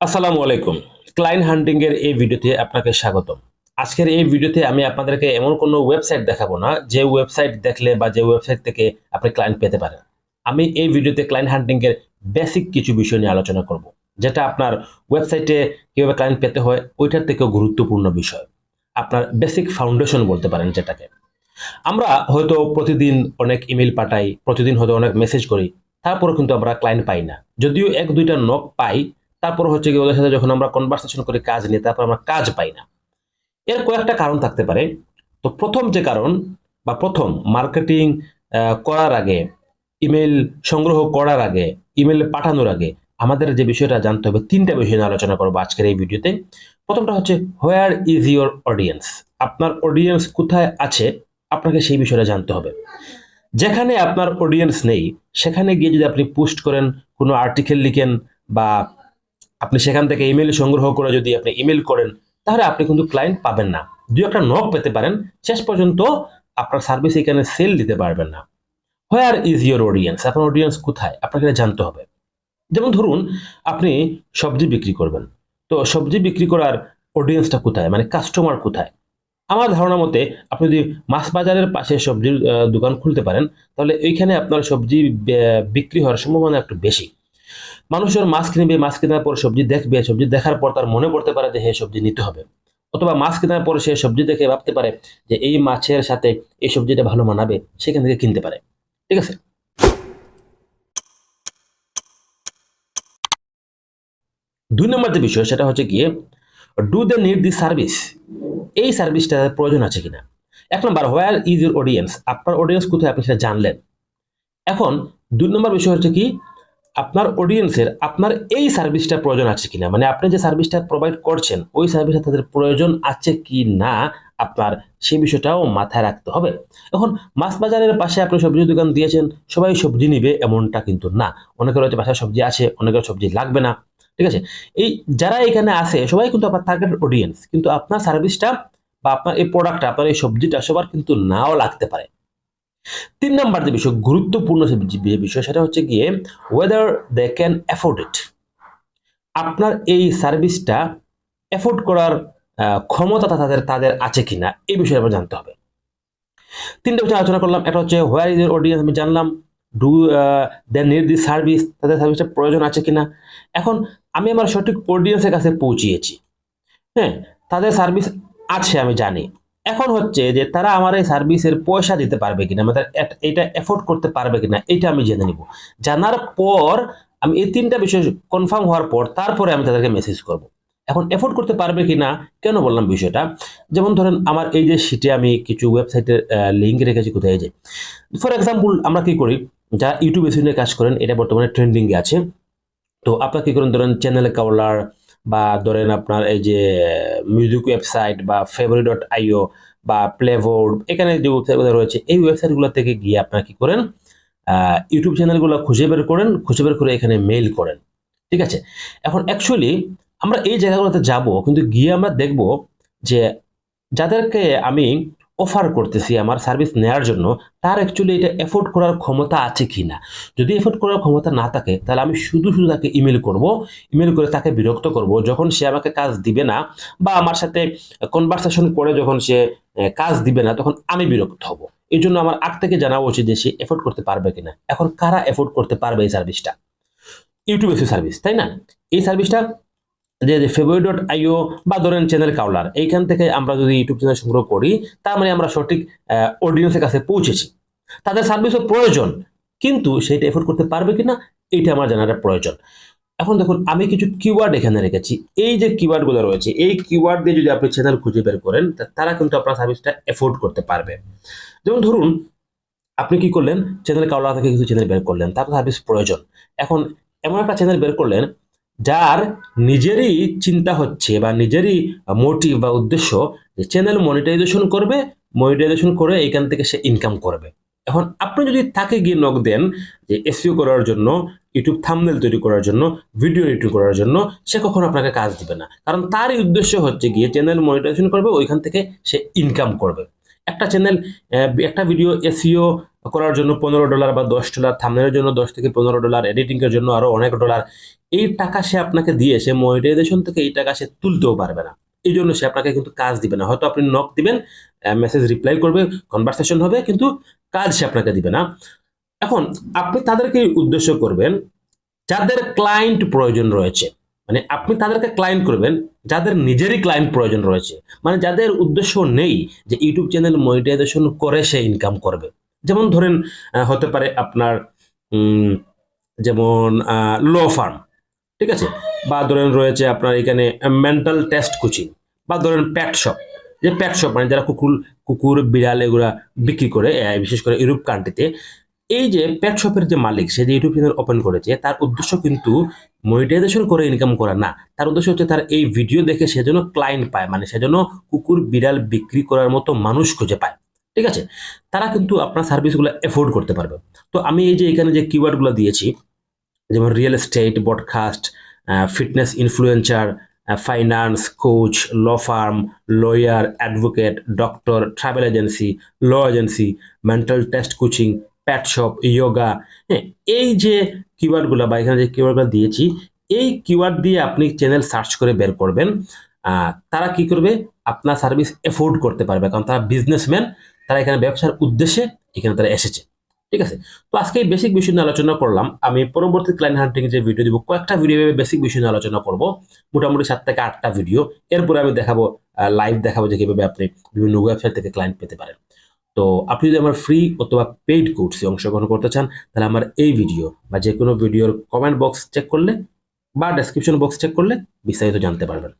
আসসালামু আলাইকুম। ক্লায়েন্ট হান্টিং এর এই ভিডিওতে আপনাকে স্বাগত আজকের এই ভিডিওতে আমি আপনাদেরকে এমন কোনো ওয়েবসাইট দেখাবো না, যে ওয়েবসাইট দেখলে বা যে ওয়েবসাইট থেকে আপনি ক্লায়েন্ট পেতে পারেন। আমি এই ভিডিওতে ক্লায়েন্ট হান্টিং এর বেসিক কিছু বিষয় নিয়ে আলোচনা করব, যেটা আপনার ওয়েবসাইটে কীভাবে ক্লায়েন্ট পেতে হয়, ওইটার থেকেও গুরুত্বপূর্ণ বিষয়। আপনার বেসিক ফাউন্ডেশন বলতে পারেন যেটাকে। আমরা হয়তো প্রতিদিন অনেক ইমেল পাঠাই, প্রতিদিন হয়তো অনেক মেসেজ করি, তারপরেও কিন্তু আমরা ক্লায়েন্ট পাই না। যদিও এক দুইটা নক পাই তারপর হচ্ছে কি ওদের সাথে যখন আমরা কনভারসেশন করে, কাজ নিই তারপর আমরা কাজ পাই না। এর কয়েকটা কারণ থাকতে পারে। তো প্রথম যে কারণ বা প্রথম মার্কেটিং করার আগে ইমেল সংগ্রহ করার আগে ইমেল পাঠানোর আগে আমাদের যে বিষয়টা জানতে হবে, তিনটা বিষয় নিয়ে আলোচনা করব আজকের এই ভিডিওতে। প্রথমটা হচ্ছে হোয়ার ইজ ইউর অডিয়েন্স আপনার অডিয়েন্স কোথায় আছে? আপনাকে সেই বিষয়টা জানতে হবে। যেখানে আপনার অডিয়েন্স নেই, সেখানে গিয়ে যদি আপনি পোস্ট করেন, কোনো আর্টিকেল লিখেন বা আপনি সেখান থেকে ইমেল সংগ্রহ করে যদি আপনি ইমেল করেন, তাহলে আপনি কিন্তু ক্লায়েন্ট পাবেন না। দু একটা নক পেতে পারেন, শেষ পর্যন্ত আপনার সার্ভিস এখানে সেল দিতে পারবেন না। হোয়ার ইজ ইউর অডিয়েন্স আপনার অডিয়েন্স কোথায়? আপনাকে জানতে হবে। যেমন ধরুন, আপনি সবজি বিক্রি করবেন। তো সবজি বিক্রি করার অডিয়েন্সটা কোথায়? মানে কাস্টমার কোথায়? আমার ধারণা মতে আপনি যদি মাছ বাজারের পাশে সবজির দোকান খুলতে পারেন, তাহলে এইখানে আপনার সবজি বিক্রি হওয়ার সম্ভাবনা একটু বেশি। মানুষের মাছ কিনবে মাছ কেনার পর সবজি দেখবে, সবজি দেখার পর তার মনে পড়তে পারে যে হ্যাঁ সবজি নিতে হবে। অথবা মাছ কেনার পর সে সবজি দেখে ভাবতে পারে যে, এই মাছের সাথে এই সবজিটা ভালো মানাবে। সেখান থেকে কিনতে পারে। ঠিক আছে? দুই নম্বর যে বিষয়, সেটা হচ্ছে গিয়ে do they need the service এই সার্ভিসটা প্রয়োজন আছে কিনা? এক নম্বর হোয়ার ইজ ইউর অডিয়েন্স আপনার অডিয়েন্স কোথায়? আপনি সেটা জানলেন। এখন, দুই নম্বর বিষয় হচ্ছে কি আপনার অডিয়েন্সের আপনার এই সার্ভিসটা প্রয়োজন আছে কিনা? মানে আপনি যে সার্ভিসটা প্রোভাইড করছেন, ওই সার্ভিসটা তাদের প্রয়োজন আছে কি না আপনার সেই বিষয়টাও মাথায় রাখতে হবে। এখন মাছ বাজারের পাশে আপনি সবজির দোকান দিয়েছেন, সবাই সবজি নিবে এমনটা কিন্তু না। অনেকের হয়তো বাসায় সবজি আছে, অনেকের সবজি লাগবে না। ঠিক আছে? এই যারা এখানে আছে, সবাই কিন্তু আপনার টার্গেট অডিয়েন্স কিন্তু আপনার সার্ভিসটা বা আপনার এই প্রোডাক্টটা আপনার এই সবজিটা সবার কিন্তু নাও লাগতে পারে। তিন নাম্বার যে বিষয়, গুরুত্বপূর্ণ বিষয়, সেটা হচ্ছে গিয়ে whether they can afford it আপনার এই সার্ভিসটা অ্যাফোর্ড করার ক্ষমতা তাদের তাদের আছে কিনা এই বিষয়ে আমরা জানতে হবে। তিনটা বিষয় আলোচনা করলাম, একটা হচ্ছে হোয়ার ইজ অডিয়েন্স আমি জানলাম do they need the service তাদের সার্ভিসটা প্রয়োজন আছে কিনা। এখন আমি আমার সঠিক অডিয়েন্সের কাছে পৌঁছিয়েছি। হ্যাঁ তাদের সার্ভিস আছে, আমি জানি। এখন হচ্ছে যে তারা আমার এই সার্ভিসের পয়সা দিতে পারবে কিনা মানে এটা এফোর্ড করতে পারবে কিনা এটা আমি জেনে নিব। জানার পর আমি এই তিনটা বিষয় কনফার্ম হওয়ার পর তারপরে আমি তাদেরকে মেসেজ করব। এখন এফোর্ড করতে পারবে কিনা, কেন বললাম বিষয়টা? যেমন ধরেন আমার এই যে সিটে আমি কিছু ওয়েবসাইটের লিঙ্ক রেখেছি কোথায় যে। ফর এক্সাম্পল আমরা কি করি? যারা ইউটিউব এসে কাজ করেন, এটা বর্তমানে ট্রেন্ডিংয়ে আছে। তো আপনার কী করেন? ধরেন চ্যানেল কাউলার বা ধরেন আপনার এই যে মিউজিক ওয়েবসাইট বা ফেভারি ডট আইও বা প্লেবোর্ড এখানে যে ওয়েবসাইটগুলো রয়েছে, এই ওয়েবসাইটগুলো থেকে গিয়ে আপনারা কি করেন ইউটিউব চ্যানেলগুলো খুঁজে বের করেন, খুঁজে বের করে এখানে মেইল করেন, ঠিক আছে? এখন অ্যাকচুয়ালি আমরা এই জায়গাগুলোতে যাব, কিন্তু গিয়ে আমরা দেখব যে, যাদেরকে আমি অফার করতেছি আমার সার্ভিস নেওয়ার জন্য, তার অ্যাকচুয়ালি এটা এফোর্ড করার ক্ষমতা আছে কি না যদি এফোর্ড করার ক্ষমতা না থাকে, তাহলে আমি শুধু শুধু তাকে ইমেল করব। ইমেল করে তাকে বিরক্ত করব। যখন সে আমাকে কাজ দিবে না, বা আমার সাথে কনভারসেশন করে যখন সে কাজ দিবে না, তখন আমি বিরক্ত হব। এই জন্য আমার আগ থেকে জানা উচিত যে সে এফোর্ড করতে পারবে কিনা। এখন কারা এফোর্ড করতে পারবে এই সার্ভিসটা ইউটিউব এসে সার্ভিস তাই না? এই সার্ভিসটা যে ফেব্রুয়ারি ডট আইও বা ধরেন চ্যানেল কাউলার এইখান থেকে আমরা যদি ইউটিউব চ্যানেল সংগ্রহ করি, তার মানে আমরা সঠিক অডিয়েন্সের কাছে পৌঁছেছি। তাদের সার্ভিসও প্রয়োজন, কিন্তু সেইটা এফোর্ড করতে পারবে কিনা, এইটা আমার জানাটা প্রয়োজন। এখন দেখুন, আমি কিছু কিওয়ার্ড এখানে রেখেছি। এই যে কিওয়ার্ডগুলো রয়েছে, এই কিওয়ার্ড দিয়ে যদি আপনি চ্যানেল খুঁজে বের করেন তারা কিন্তু আপনার সার্ভিসটা এফোর্ড করতে পারবে। যেমন ধরুন, আপনি কি করলেন চ্যানেল কাউলা থেকে কিছু চ্যানেল বের করলেন, তার সার্ভিস প্রয়োজন। এখন এমন একটা চ্যানেল বের করলেন যার নিজেরই চিন্তা হচ্ছে বা নিজেরই মোটিভ বা উদ্দেশ্য যে চ্যানেল মনিটাইজেশন করবে মনিটাইজেশন করে এখান থেকে সে ইনকাম করবে। এখন আপনি যদি তাকে গিয়ে নক দেন যে এসইও করার জন্য ইউটিউব থাম্বনেল তৈরি করার জন্য ভিডিও এডিটিং করার জন্য, সে কখনো আপনাকে কাজ দিবে না। কারণ তারই উদ্দেশ্য হচ্ছে গিয়ে চ্যানেল মনিটাইজেশন করবে, ওইখান থেকে সে ইনকাম করবে। একটা চ্যানেল একটা ভিডিও এসিও করার জন্য পনেরো ডলার বা দশ ডলার থামনের জন্য দশ থেকে পনেরো ডলার এডিটিংয়ের জন্য আরও অনেক ডলার এই টাকা সে আপনাকে দিয়ে সে মনিটাইজেশন থেকে এই টাকা সে তুলতেও পারবে না। এই জন্য সে আপনাকে কিন্তু কাজ দিবে না। হয়তো আপনি নক দিবেন মেসেজ রিপ্লাই করবে কনভারসেশন হবে, কিন্তু কাজ সে আপনাকে দিবে না। এখন আপনি তাদেরকে উদ্দেশ্য করবেন, যাদের ক্লায়েন্ট প্রয়োজন রয়েছে মানে আপনি তাদেরকে ক্লায়েন্ট করবেন, যাদের নিজেরই ক্লায়েন্ট প্রয়োজন রয়েছে। মানে যাদের উদ্দেশ্য নেই যে ইউটিউব চ্যানেল মনিটাইজেশন করে সে ইনকাম করবে। যেমন ধরেন হতে পারে আপনার যেমন ল ফার্ম ঠিক আছে? বা ধরেন রয়েছে আপনার এখানে মেন্টাল টেস্ট কোচিং বা ধরেন প্যাট শপ যে প্যাট শপ মানে যারা কুকুর কুকুর, বিড়াল এগুলা বিক্রি করে বিশেষ করে ইউরোপ কান্ট্রিতে এই যে পেট শপের যে মালিক, সে যে ইউটিউব চ্যানেল ওপেন করেছে, তার উদ্দেশ্য কিন্তু মনিটাইজেশন করে ইনকাম করা না। তার উদ্দেশ্য হচ্ছে তার এই ভিডিও দেখে সে যেন ক্লায়েন্ট পায় মানে সে যেন কুকুর, বিড়াল বিক্রি করার মতো মানুষ খুঁজে পায়। ঠিক আছে? তারা কিন্তু আপনার সার্ভিসগুলো এফোর্ড করতে পারবে। তো আমি এই যে এখানে যে কিওয়ার্ডগুলো দিয়েছি, যেমন real estate podcast fitness influencer finance coach law firm lawyer advocate doctor travel agency law agency mental test coaching pet shop yoga হ্যাঁ এই যে কিওয়ার্ডগুলো বা এখানে যে কিওয়ার্ডগুলো দিয়েছি, এই কিওয়ার্ড দিয়ে আপনি চ্যানেল সার্চ করে বের করবেন। তারা কি করবে? আপনার সার্ভিস এফোর্ড করতে পারবে। কারণ তারা বিজনেসম্যান তারা এখানে ব্যবসার উদ্দেশ্যে এখানে তারা এসেছে। ঠিক আছে? তো আজকে এই বেসিক বিষয় নিয়ে আলোচনা করলাম। আমি পরবর্তী ক্লায়েন্ট হান্টিং যে ভিডিও দিব, কয়েকটা ভিডিও বেসিক বিষয় নিয়ে আলোচনা করব। মোটামুটি সাত থেকে আটটা ভিডিও এরপরে আমি দেখাবো লাইভ দেখাবো যে কীভাবে আপনি বিভিন্ন ওয়েবসাইট থেকে ক্লায়েন্ট পেতে পারেন। তো আপনি যদি আমার ফ্রি অথবা পেইড কোর্সে অংশগ্রহণ করতে চান, তাহলে আমার এই ভিডিও বা যে কোনো ভিডিওর কমেন্ট বক্স চেক করলে বা ডেসক্রিপশন বক্স চেক করলে বিস্তারিত জানতে পারবেন।